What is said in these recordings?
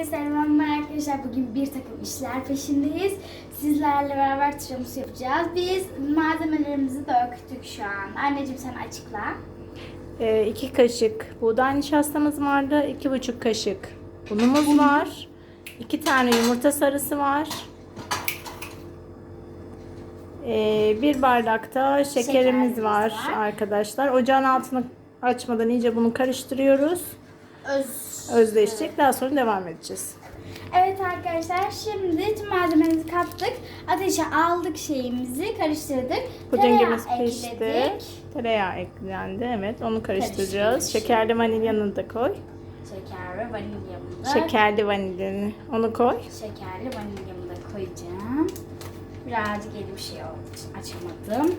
Herkese selamlar arkadaşlar. Bugün bir takım işler peşindeyiz. Sizlerle beraber tiramisu yapacağız. Biz malzemelerimizi döktük şu an. Anneciğim sen açıkla. 2 Ee, kaşık buğday nişastamız vardı. 2,5 kaşık unumuz var. 2 tane yumurta sarısı var. Ee, bir bardakta şekerimiz Şekerimiz var, var. arkadaşlar. Ocağın altını açmadan iyice bunu karıştırıyoruz. Öz. Özleşecek. Daha sonra devam edeceğiz. Evet arkadaşlar şimdi tüm malzemelerimizi kattık. Ateşe aldık şeyimizi karıştırdık. Pudingimiz Tereyağı pişti. ekledik. Tereyağı eklendi. Evet onu karıştıracağız. Şekerli vanilyanı da koy. Şeker ve vanilyamı da. Şekerli vanilyanı onu koy. Şekerli vanilyamı da koyacağım. Birazcık elim şey için açamadım.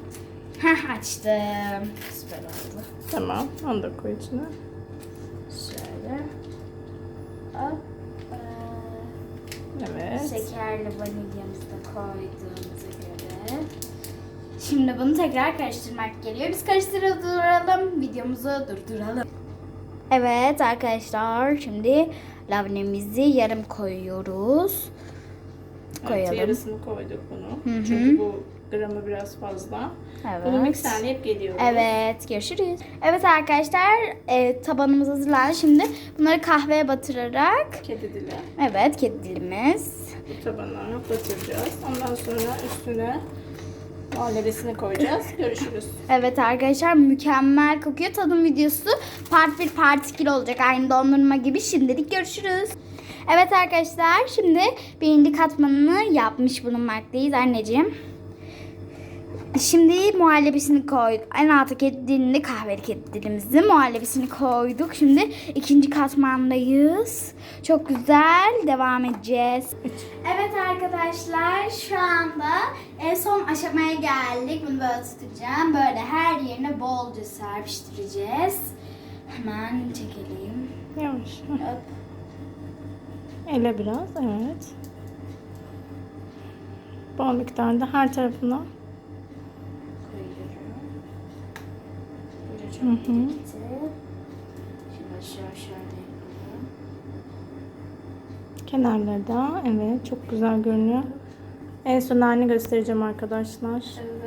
Heh açtım. Süper oldu. Tamam onu da koy içine. Şöyle. Hop. Evet. Şekerli vanilyamızı da koyduğumuza göre. Şimdi bunu tekrar karıştırmak geliyor. Biz karıştıralım. Videomuzu durduralım. Evet arkadaşlar şimdi labnemizi yarım koyuyoruz. Evet, Koyalım. yarısını koyduk bunu. Hı hı. Çünkü bu gramı biraz fazla. Evet. Bunu mikserleyip geliyoruz. Evet, görüşürüz. Evet arkadaşlar, e, tabanımız hazırlandı. Şimdi bunları kahveye batırarak, Kedi dili. evet kedi dilimiz. Bu tabana batıracağız. Ondan sonra üstüne muhallebisini koyacağız. Görüşürüz. Evet arkadaşlar, mükemmel kokuyor. Tadım videosu part 1, part 2 olacak. Aynı dondurma gibi. Şimdilik görüşürüz. Evet arkadaşlar, şimdi birinci katmanını yapmış bulunmaktayız anneciğim. Şimdi muhallebisini koyduk. En alta kedi dilini kahveli kedi dilimizi muhallebisini koyduk. Şimdi ikinci katmandayız. Çok güzel devam edeceğiz. Evet arkadaşlar şu anda en son aşamaya geldik. Bunu böyle tutacağım. Böyle her yerine bolca serpiştireceğiz. Hemen çekelim. Yavaş. Hop. Ele biraz. Evet. Bol miktarda her tarafına. Hı hı. Kenarları da. Evet. Çok güzel görünüyor. En son halini göstereceğim arkadaşlar. Evet.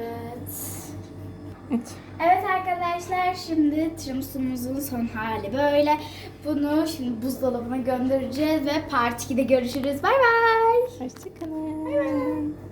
Evet. Evet arkadaşlar şimdi tiramisumuzun son hali böyle. Bunu şimdi buzdolabına göndereceğiz ve part 2'de görüşürüz. Bay bay. Hoşçakalın. Bay bay.